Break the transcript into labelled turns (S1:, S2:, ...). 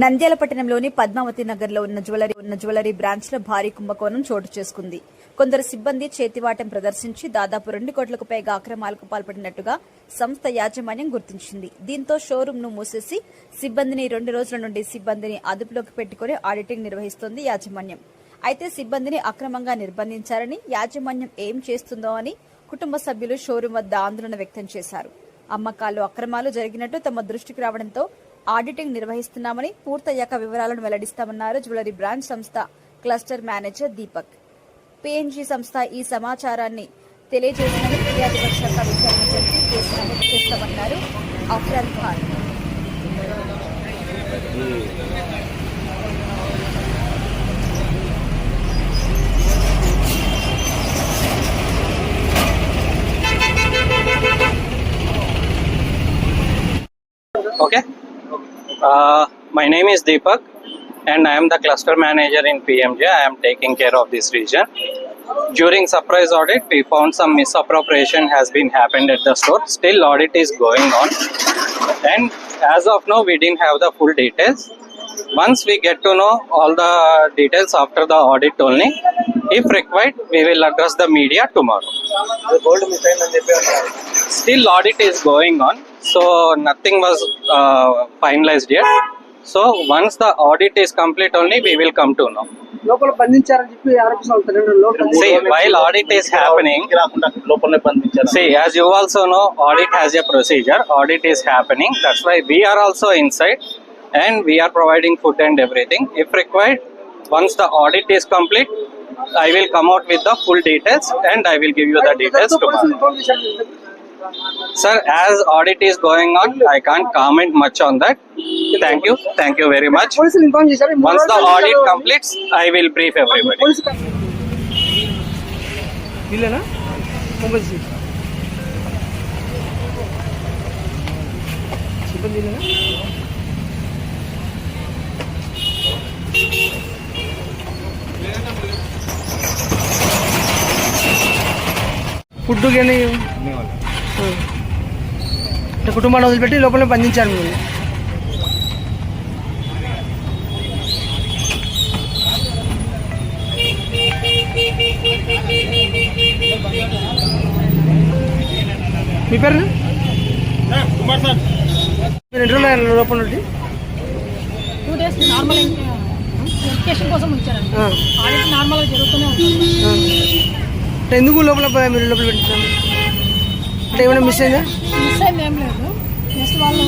S1: నంద్యాల పట్టణంలోని పద్మావతి నగర్లో ఉన్న జ్యువెలరీ ఉన్న జ్యువెలరీ బ్రాంచ్లో భారీ కుంభకోణం చోటు చేసుకుంది. కొందరు సిబ్బంది చేతివాటం ప్రదర్శించి దాదాపు రెండు కోట్లకు పైగా అక్రమాలకు పాల్పడినట్టుగా సంస్థ యాజమాన్యం గుర్తించింది. దీంతో షోరూమ్ను మూసేసి సిబ్బందిని రెండు రోజుల నుండి సిబ్బందిని అదుపులోకి పెట్టుకుని ఆడిటింగ్ నిర్వహిస్తోంది యాజమాన్యం. అయితే సిబ్బందిని అక్రమంగా నిర్బంధించారని యాజమాన్యం ఏం చేస్తుందో అని కుటుంబ సభ్యులు షోరూం వద్ద ఆందోళన వ్యక్తం చేశారు. అమ్మకాలు అక్రమాలు జరిగినట్టు తమ దృష్టికి రావడంతో ఆడిటింగ్ నిర్వహిస్తున్నామని పూర్తయ్యాక వివరాలను వెల్లడిస్తామన్నారు జ్యువెలరీ బ్రాంచ్ సంస్థ క్లస్టర్ మేనేజర్ దీపక్ పిఎన్జీ సంస్థ ఈ సమాచారాన్ని తెలియజేసిన ఫిర్యాదు పక్షాక విచారణ జరిపి కేసు నమోదు చేస్తామన్నారు అఫ్రాన్ Khan
S2: Okay. Uh, my name is Deepak, and I am the cluster manager in PMJ. I am taking care of this region. During surprise audit, we found some misappropriation has been happened at the store. Still, audit is going on, and as of now, we didn't have the full details. Once we get to know all the details after the audit only, if required, we will address the media tomorrow.
S3: Gold miss అయిందని చెప్పి అన్నారు
S2: Still, audit is going on, so nothing was uh, finalized yet. So once the audit is complete, only we will come to know.
S4: లోపల బంధించారని చెప్పి ఆరోపిస్తున్నారు తల్లిదండ్రులు
S2: See, while audit is happening,
S3: ఇంటికి రాకుండా లోపలనే బంధించారు
S2: see, as you also know, audit has a procedure. Audit is happening. That's why we are also inside, and we are providing food and everything. If required, once the audit is complete, I will come out with the full details and I will give you the details tomorrow. Sir, as audit is going on, I can't comment much on that. Thank you. Thank you very much. Once the audit completes, I will brief everybody.
S4: இல்லைனா mobile food కానీ అంటే కుటుంబాన్ని వదిలిపెట్టి లోపల బంధించారు మీరు. మీ పేరు? మీరు ఎన్ని రోజులు అయ్యారు లోపల నుండి?
S5: టూ డేస్ నార్మల్ వెరిఫికేషన్ కోసం ఉంచారండి ఆడిట్ నార్మల్గా జరుగుతూనే ఉంటుంది.
S4: అంటే ఎందుకు లోపల మీరు లోపల పెట్టారు అంటే ఏమైనా మిస్ అయిందా?
S5: మిస్ అయింది ఏం లేదు. నెక్స్ట్ వాళ్ళు